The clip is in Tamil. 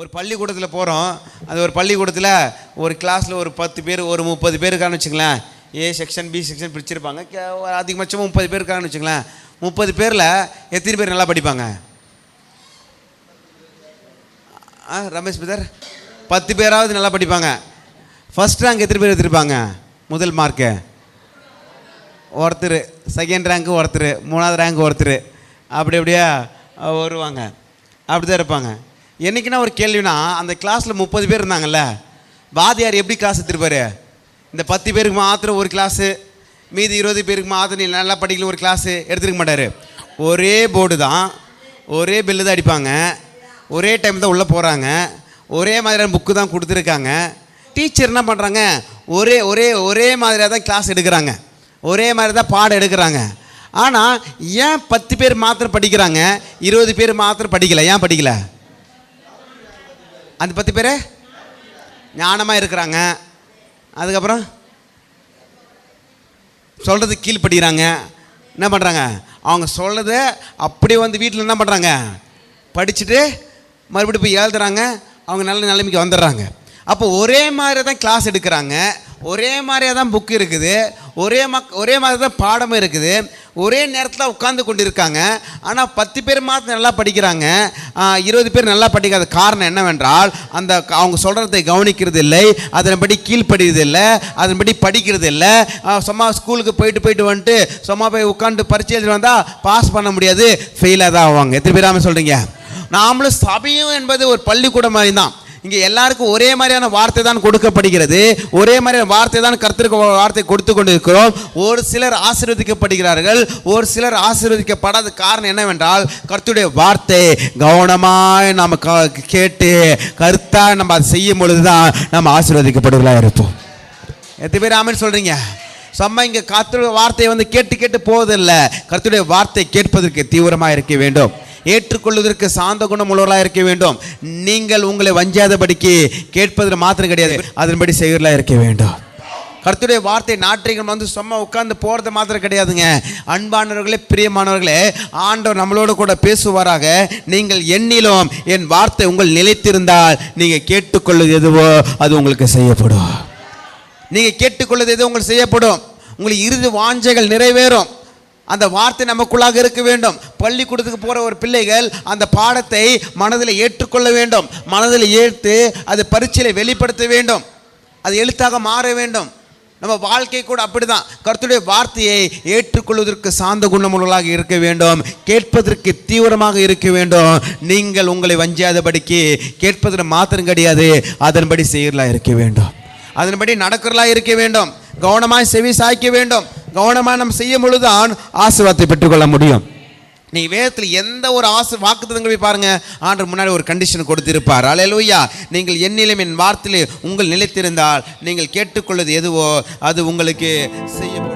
ஒரு பள்ளிக்கூடத்தில் போகிறோம் அந்த ஒரு பள்ளிக்கூடத்தில் ஒரு கிளாஸில் ஒரு பத்து பேர் ஒரு முப்பது பேர் இருக்கான்னு வச்சுங்களேன் ஏ செக்ஷன் பி செக்ஷன் பிரிச்சிருப்பாங்க. அதிகபட்சம் ஒரு முப்பது பேர் இருக்காங்கன்னு வச்சுங்களேன் முப்பது பேரில் எத்தனை பேர் நல்லா படிப்பாங்க? ஆ ரமேஷ் பிரதர் பத்து பேராவது நல்லா படிப்பாங்க. ஃபர்ஸ்ட் ரேங்க் எத்தனை பேர் எடுத்திருப்பாங்க? முதல் மார்க்கு ஒருத்தர் செகண்ட் ரேங்க்கு ஒருத்தர் மூணாவது ரேங்க் ஒருத்தர். அப்படி அப்படியே வருவாங்க. அப்படி தான் இருப்பாங்க. என்னைக்குன்னா ஒரு கேள்வினா அந்த கிளாஸில் முப்பது பேர் இருந்தாங்கல்ல வாதியார் எப்படி கிளாஸ் எடுத்துருப்பாரு? இந்த பத்து பேருக்கு மாத்திரம் ஒரு கிளாஸு மீதி இருபது பேருக்கு மாத்திரம் நீ நல்லா படிக்கல ஒரு கிளாஸு எடுத்துருக்க மாட்டார். ஒரே போர்டு தான் ஒரே பில்லு தான் அடிப்பாங்க ஒரே டைம் தான் உள்ளே போகிறாங்க ஒரே மாதிரியான புக்கு தான் கொடுத்துருக்காங்க. டீச்சர் என்ன பண்ணுறாங்க ஒரே ஒரே ஒரே மாதிரியாக தான் கிளாஸ் எடுக்கிறாங்க. ஒரே மாதிரி தான் பாடம் எடுக்கிறாங்க. ஆனால் ஏன் பத்து பேர் மாத்திரம் படிக்கிறாங்க இருபது பேர் மாத்திரம் படிக்கலை ஏன் படிக்கலை? அந்த பத்து பேர்? ஞானமாக இருக்கிறாங்க. அதுக்கப்புறம்? சொல்கிறது கீழ் படிக்கிறாங்க என்ன பண்ணுறாங்க அவங்க சொல்கிறத அப்படியே வந்து வீட்டில் என்ன பண்ணுறாங்க படிச்சுட்டு மறுபடியும் போய் எழுதுறாங்க. அவங்க நல்ல நிலைமைக்கு வந்துடுறாங்க. அப்போ ஒரே மாதிரி தான் கிளாஸ் எடுக்கிறாங்க. ஒரே மாதிரியாக தான் புக்கு இருக்குது. ஒரே மக் ஒரே மாதிரி தான் பாடமும் இருக்குது. ஒரே நேரத்தில் உட்காந்து கொண்டு இருக்காங்க ஆனால் பத்து பேர் மாத்திரம் நல்லா படிக்கிறாங்க. இருபது பேர் நல்லா படிக்காத காரணம் என்னவென்றால் அந்த அவங்க சொல்கிறதை கவனிக்கிறது இல்லை அதன்படி கீழ்ப்படுகிறது இல்லை அதன்படி படிக்கிறது இல்லை சும்மா ஸ்கூலுக்கு போயிட்டு போயிட்டு வந்துட்டு சும்மா போய் உட்காந்து பரிச்சை எழுதி வந்தால் பாஸ் பண்ண முடியாது. ஃபெயிலாக தான் ஆவாங்க. எத்தனை பேராமல் சொல்கிறீங்க நாமளும் சபையும் என்பது ஒரு பள்ளிக்கூடம் மாதிரி தான் இங்கே எல்லாருக்கும் ஒரே மாதிரியான வார்த்தை தான் கொடுக்கப்படுகிறது. ஒரே மாதிரியான வார்த்தை தான் கருத்திற்கு வார்த்தை கொடுத்து கொண்டு இருக்கிறோம் ஒரு சிலர் ஆசீர்வதிக்கப்படுகிறார்கள் ஒரு சிலர் ஆசீர்வதிக்கப்படாத காரணம் என்னவென்றால் கருத்துடைய வார்த்தை கவனமாய் நாம் க- கேட்டு கருத்தாக நம்ம அதை செய்யும் பொழுது தான் நம்ம ஆசீர்வதிக்கப்படுவதாக இருப்போம். எத்தனை பேர் ஆமென் சொல்கிறீங்க சம்மா இங்கே கர்த்தருடைய வார்த்தையை வந்து கேட்டு கேட்டு போவதில்லை. கருத்துடைய வார்த்தை கேட்பதற்கு தீவிரமாக இருக்க வேண்டும். ஏற்றுக்கொள்வதற்கு சாந்த குணம் உள்ளவர்களாக இருக்க வேண்டும். நீங்கள் உங்களை வஞ்சாதபடிக்கு கேட்பதில் மாத்திரம் கிடையாது. அதன்படி செய்வர்களாக இருக்க வேண்டும். கருத்துடைய வார்த்தை நாட்டிகள் வந்து சும்மா உட்கார்ந்து போகிறது மாத்திரம் கிடையாதுங்க. அன்பானவர்களே பிரியமானவர்களே ஆண்டவர் நம்மளோட கூட பேசுவாராக. நீங்கள் எண்ணிலும் என் வார்த்தை உங்கள் நிலைத்திருந்தால் நீங்கள் கேட்டுக்கொள்வது எதுவோ அது உங்களுக்கு செய்யப்படும். நீங்கள் கேட்டுக்கொள்வது எதுவும் உங்களுக்கு செய்யப்படும். உங்களுக்கு இறுதி வாஞ்சைகள் நிறைவேறும். அந்த வார்த்தை நமக்குள்ளாக இருக்க வேண்டும். பள்ளிக்கூடத்துக்கு போகிற ஒரு பிள்ளைகள் அந்த பாடத்தை மனதில் ஏற்றுக்கொள்ள வேண்டும். மனதில் ஏற்று அது பரீட்சையில் வெளிப்படுத்த வேண்டும். அது எழுத்தாக மாற வேண்டும். நம்ம வாழ்க்கை கூட அப்படிதான். கருத்துடைய வார்த்தையை ஏற்றுக்கொள்வதற்கு சாந்த குணமுள்ளவர்களாக இருக்க வேண்டும். கேட்பதற்கு தீவிரமாக இருக்க வேண்டும். நீங்கள் உங்களை வஞ்சியாதபடிக்கு கேட்பதில் மாத்திரம் கிடையாது. அதன்படி செய்யறலா இருக்க வேண்டும். அதன்படி நடக்கிறலா இருக்க வேண்டும். கவனமாக செவி சாய்க்க வேண்டும். கவனமாக நம்ம செய்யும் பொழுதுதான் ஆசீர்வாதத்தை பெற்றுக்கொள்ள முடியும். நீ வேதத்தில் எந்த ஒரு ஆசை வாக்குத்தங்கள் போய் பாருங்க. ஆண்டு முன்னாடி ஒரு கண்டிஷன் கொடுத்திருப்பார். அலையலூயா நீங்கள் என்னிலும் என் வார்த்தையிலே உங்கள் நிலைத்திருந்தால் நீங்கள் கேட்டுக்கொள்வது எதுவோ அது உங்களுக்கு செய்ய